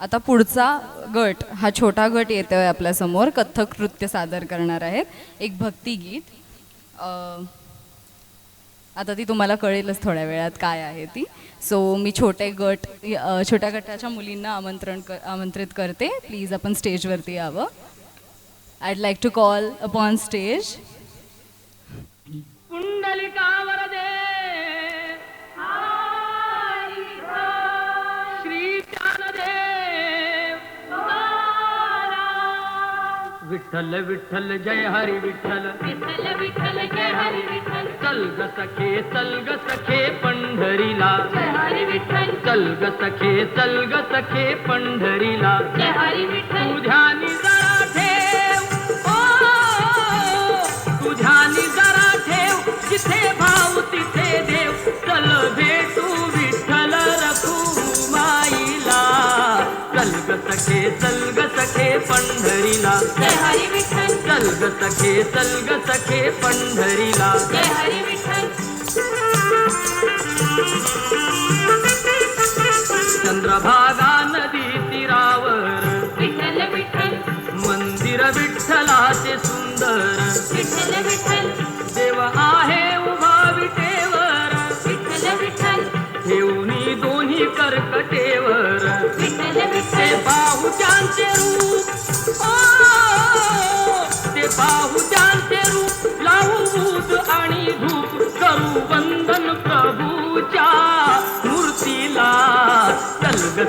आता पुढचा गट हा छोटा गट येतोय आपल्यासमोर कथ्थक नृत्य सादर करणार आहेत. एक भक्तिगीत आता ती तुम्हाला कळेलच थोड्या वेळात काय आहे ती. सो मी छोटे गट छोट्या गटाच्या मुलींना आमंत्रण क आमंत्रित करते. प्लीज आपण स्टेजवरती यावं. I'd like to call upon stage कुंडलिकावर Vitthal Vitthal जय हरी विठ्ठल। विठ्ठल विठ्ठल जय हरी विठ्ठल। चल ग सखे चल ग सखे पंढरीला। जय हरी विठ्ठल। चल ग सखे चल ग सखे पंढरीला। जय हरी विठ्ठल। तुझ्यानी जरा ठेव। ओ तुझ्यानी जरा ठेव। जिथे भाव तिथे देव। चल भेटू विठ्ठल रखू माईला। चल ग सखे चल पंढरीला. सखे सखे पंढरीला. जय हरी विठ्ठल. चंद्रभागा नदी तीरावर. मंदिर विठ्ठलाचे सुंदर. देव आहे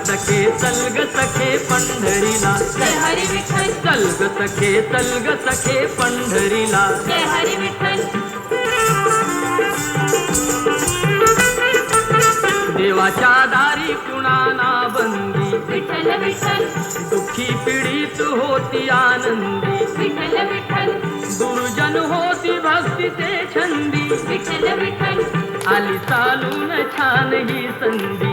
सखे चल ग सखे पंढरीला. जय हरी विठ्ठल. चल ग सखे चल ग सखे पंढरीला. जय हरी विठ्ठल. देवाच्या दारी कुणाना बंदी? विठ्ठल विठ्ठल. दुःखी पीडित होती आनंदी. विठ्ठल विठ्ठल. दुर्जन होती भक्तीचे छंदी. विठ्ठल विठ्ठल. आली चालून छान ही संधी.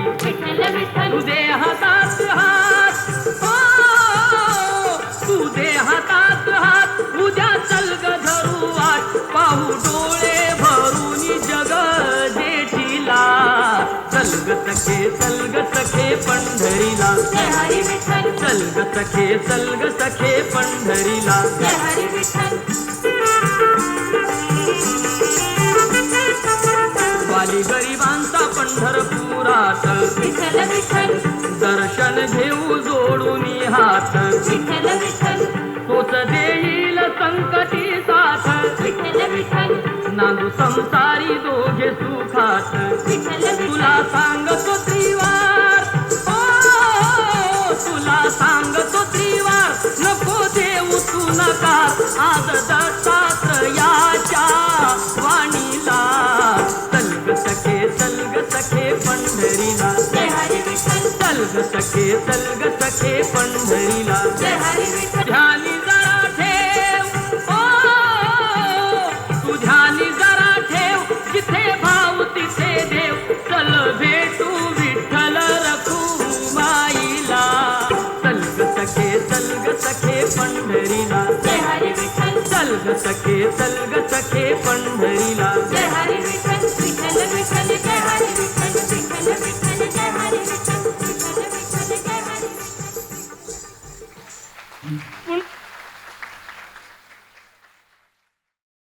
तुझे हातात हात ओ, तुझे हातात हात उद्या चल ग धरू वाट पाहू डोळे भरून जग जेठीला चल ग सखे चल ग सखे पंढरीला. चल ग सखे चल ग सखे पंढरीला. वाली गरिबांचा पंढरपुरात विठ्ठल विठ्ठल. दर्शन घेऊ जोडून हात विठ्ठल विठ्ठल. तोच देईल संकटी साथ विठ्ठल विठ्ठल. नांदू संसारी दोघे सुखात. विठ्ठल तुला सांगतो त्रिवार. ओ, तुला सांगतो त्रिवार. चल ग सखे चल ग सखे पंढरीला ध्यानी जरा ठेव. ओ तुझ्यानी जरा ठेव. जिथे भाव तिथे देव. चल भेटू विठ्ठल रखू माईला. चल ग सखे चल ग सखे पंढरीला चल ग सखे चल ग सखे पंढरीला mm